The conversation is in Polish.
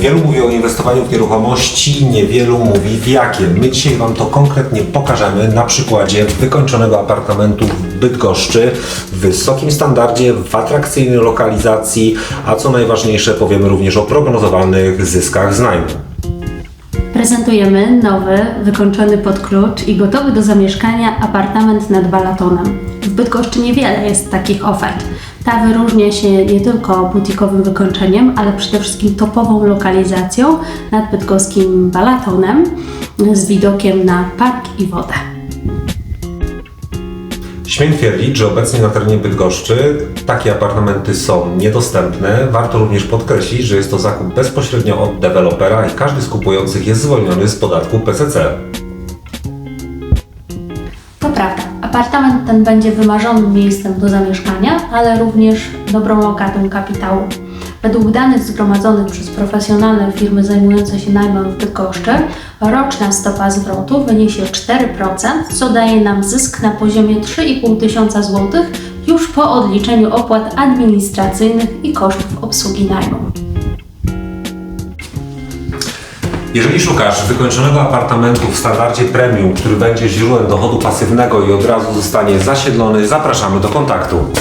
Wielu mówi o inwestowaniu w nieruchomości, niewielu mówi w jakie. My dzisiaj Wam to konkretnie pokażemy na przykładzie wykończonego apartamentu w Bydgoszczy w wysokim standardzie, w atrakcyjnej lokalizacji, a co najważniejsze powiemy również o prognozowanych zyskach z najmu. Prezentujemy nowy, wykończony pod klucz i gotowy do zamieszkania apartament nad Balatonem. W Bydgoszczy niewiele jest takich ofert. Ta wyróżnia się nie tylko butikowym wykończeniem, ale przede wszystkim topową lokalizacją nad bydgoskim Balatonem z widokiem na park i wodę. Śmiem twierdzić, że obecnie na terenie Bydgoszczy takie apartamenty są niedostępne. Warto również podkreślić, że jest to zakup bezpośrednio od dewelopera i każdy z kupujących jest zwolniony z podatku PCC. Apartament ten będzie wymarzonym miejscem do zamieszkania, ale również dobrą lokatą kapitału. Według danych zgromadzonych przez profesjonalne firmy zajmujące się najmem w Bydgoszczy, roczna stopa zwrotu wyniesie 4%, co daje nam zysk na poziomie 3,5 tysiąca złotych już po odliczeniu opłat administracyjnych i kosztów obsługi najmu. Jeżeli szukasz wykończonego apartamentu w standardzie premium, który będzie źródłem dochodu pasywnego i od razu zostanie zasiedlony, zapraszamy do kontaktu.